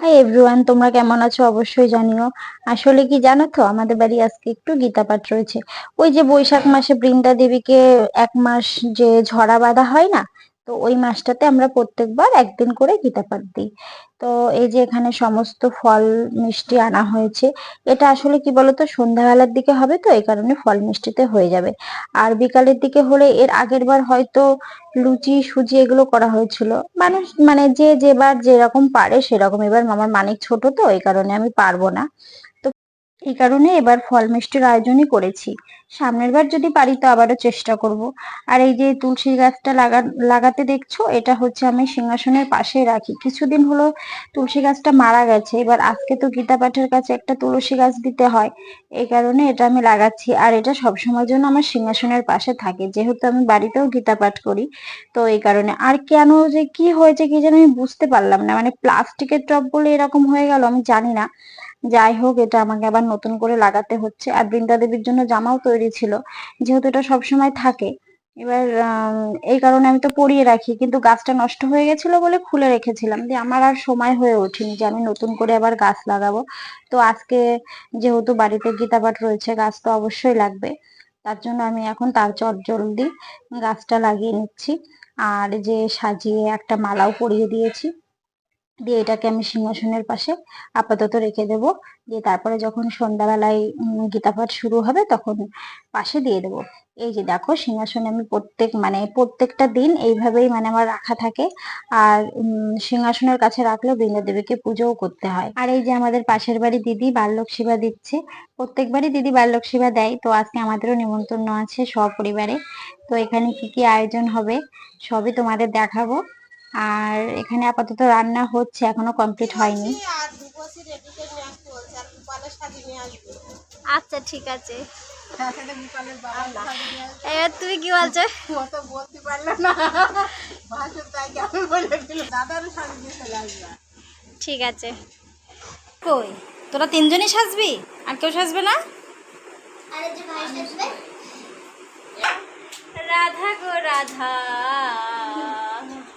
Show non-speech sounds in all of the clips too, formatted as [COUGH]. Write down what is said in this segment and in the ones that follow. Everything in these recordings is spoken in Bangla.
হাই এভরিওয়ান তোমরা কেমন আছো? অবশ্যই জানিও। আসলে কি জানো তো, আমাদের বাড়ি আজকে একটু গীতা পাঠ রয়েছে। ওই যে বৈশাখ মাসে বৃন্দা দেবীকে এক মাস যে ঝরা বাঁধা হয় না তো ওই মাসটাতে আমরা প্রত্যেকবার একদিন করে গীতা পাঠ দিই। তো এই যে এখানে সমস্ত ফল মিষ্টি আনা হয়েছে, এটা আসলে কি বলতো, সন্ধ্যাবেলার দিকে হবে তো, এই কারণে ফল মিষ্টিতে হয়ে যাবে। আর বিকালের দিকে হলে এর আগের বার হয়তো লুচি, সুজি এগুলো করা হয়েছিল। মানুষ মানে যে যেবার যেরকম পারে সেরকম। এবার আমার মানিক ছোট তো, এই কারণে আমি পারব না। এই কারণে এবার ফল মিষ্টির আয়োজনই করেছি। সামনের বার যদি পারি তো আবারও চেষ্টা করব। আর এই যে তুলসী গাছটা লাগা, লাগাতে দেখছ, এটা হচ্ছে আমি সিংহাসনের পাশে রাখি। কিছুদিন হলো তুলসী গাছটা মারা গেছে। এবার আজকে তো গীতা পাঠের কাছে একটা তুলসী গাছ দিতে হয়। এই কারণে এটা আমি লাগাচ্ছি। আর এটা সবসময়ের জন্য আমার সিংহাসনের পাশে থাকে। যেহেতু আমি বাড়িতেও গীতা পাঠ করি, তো এই কারণে। আর কেন যে কি হয়েছে কি যেন আমি বুঝতে পারলাম না। মানে প্লাস্টিকের টব বলে এরকম হয়ে গেল, আমি জানি না। যাই হোক, এটা আমাকে আবার নতুন করে লাগাতে হচ্ছে। আর বৃন্দা দেবীর জন্য জামাও তৈরি ছিল, যেহেতু এটা সবসময় থাকে। এবার এই কারণে আমি তো পরিয়ে রাখি, কিন্তু গাছটা নষ্ট হয়ে গেছিল বলে খুলে রেখেছিলাম। যে আমার আর সময় হয়ে ওঠেনি যে আমি নতুন করে আবার গাছ লাগাবো। তো আজকে যেহেতু বাড়িতে গীতা পাঠ রয়েছে, গাছ তো অবশ্যই লাগবে। তার জন্য আমি এখন তার চট জলদি গাছটা লাগিয়ে নিচ্ছি। আর যে সাজিয়ে একটা মালাও পরিয়ে দিয়েছি। দিয়ে এটাকে আমি সিংহাসনের পাশে আপাতত রেখে দেব। দিয়ে তারপরে যখন সন্ধ্যাবেলায় উম, গীতা পাঠ শুরু হবে তখন পাশে দিয়ে দেব। এই যে দেখো সিংহাসনে আমি প্রত্যেক মানে প্রত্যেকটা দিন এইভাবেই মানে আমার রাখা থাকে। আর সিংহাসনের কাছে রাখলে বৃন্দা দেবীকে পুজোও করতে হয়। আর এই যে আমাদের পাশের বাড়ি দিদি বাল্যক সেবা দিচ্ছে প্রত্যেকবারই দিদি বাল্যক সেবা দেয়। তো আজকে আমাদেরও নিমন্ত্রণ আছে সপরিবারে। তো এখানে কি কি আয়োজন হবে সবই তোমাদের দেখাবো। আর এখানে আপাতত রান্না হচ্ছে এখনও কমপ্লিট হয়নি। আচ্ছা ঠিক আছে। এবার তুমি কি বলছো? বলতে পারল না। ঠিক আছে। কই? তোরা তিনজনই সাজবি? আর কেউ সাজবে না? রাধা গো রাধা রাধে রাধে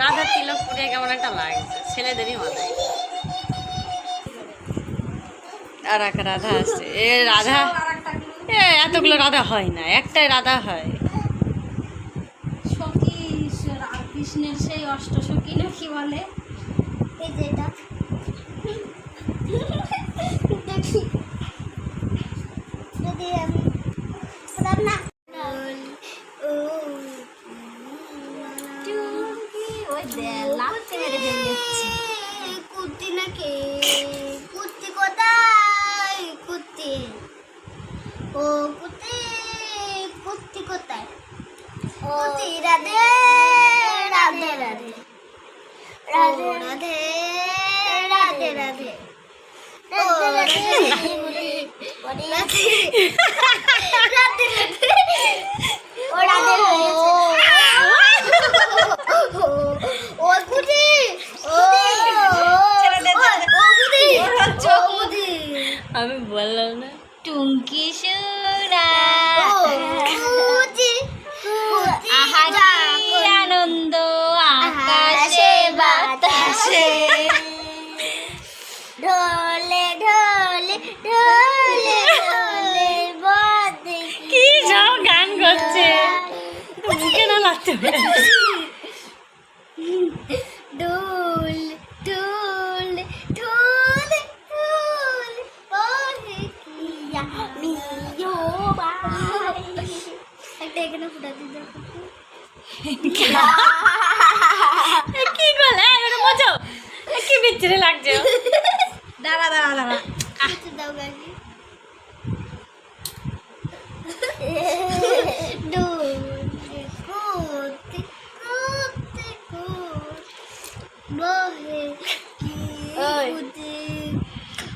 রাধার তিলক পরে কেমন একটা লাগছে? ছেলেদেরই মাথায় আর এক রাধা আছে এ রাধা এ এতগুলো রাধা হয় না একটাই রাধা হয় সখী কৃষ্ণের সেই অষ্টসখী না কি বলে? কুত্তি নাকি কুত্তি কোথায়? কুত্তি ও কুত্তি কুত্তি কোথায়? কুত্তি রাধে রাধে রাধে। রাধে রাধে রাধে রাধে। আমি বললাম না টুঙ্কি বাতাসে ঢোলে ঢোলে ঢোলে ঢোলে বাদে কি সব গান করছে। মুখে না লাগতে মিও বাই একটা এখানে কি? কি বিচ্ছিরে লাগছে। [LAUGHS] দাঁড়া দাঁড়া দাঁড়া। কিছু দাও গাড়ি। ডোল কোতে কোতে কোতে বহে কি কুতি।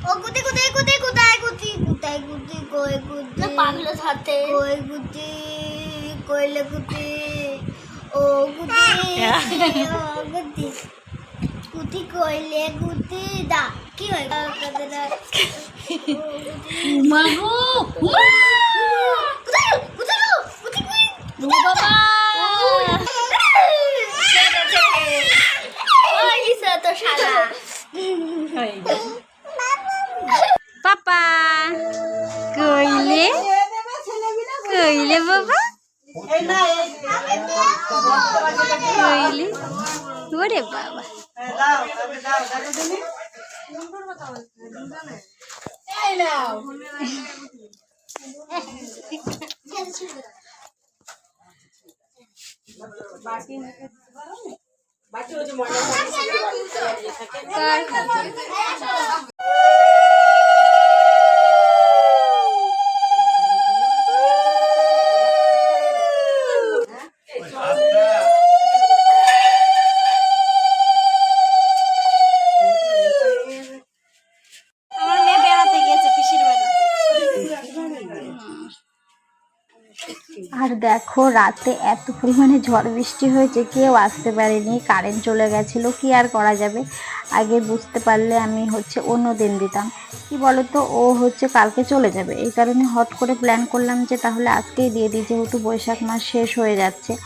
ও কুতি কুতি কুতি কুতায় কুতি কুতায় কুতি কই কুতি পাগলো সাথে। কই কুতি কইলে কুতি। ও কুতি ও কুতি। কুতি কইলে কুতি দা। কি হয়? মাগো কোথায়? কোথায়? কোথায় গেল? বাবা। ওই দিছে তো শালা। পাপা কইলে? কইলে বাবা? এই না এই কইলে? ওরে বাবা। বাকি ওই যে ময়লা আর দেখো, রাতে এত পরিমাণে ঝড় বৃষ্টি হয়েছে, কেউ আসতে পারেনি কারেন্ট চলে গেছিল, কি আর করা যাবে? আগে বুঝতে পারলে আমি হচ্ছে অন্য দিন দিতাম। কি বলতো? ও হচ্ছে কালকে চলে যাবে। এই কারণে হট করে প্ল্যান করলাম যে তাহলে আজকেই দিয়ে দিই, যেহেতু বৈশাখ মাস শেষ হয়ে যাচ্ছে।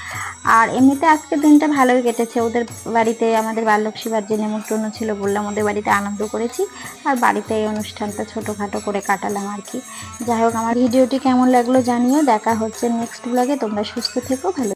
আর এমনিতে আজকে দিনটা ভালোই কেটেছে। ওদের বাড়িতে আমাদের বাল্যকশিবার যে নেমন্তন্ন ছিল বললাম, ওদের বাড়িতে আনন্দ করেছি। আর বাড়িতে এই অনুষ্ঠানটা ছোটোখাটো করে কাটালাম আর কি। যাই হোক, আমার ভিডিওটি কেমন লাগল জানিও। দেখা হচ্ছে নেক্সট ব্লগে তোমরা সুস্থ থেকো, ভালো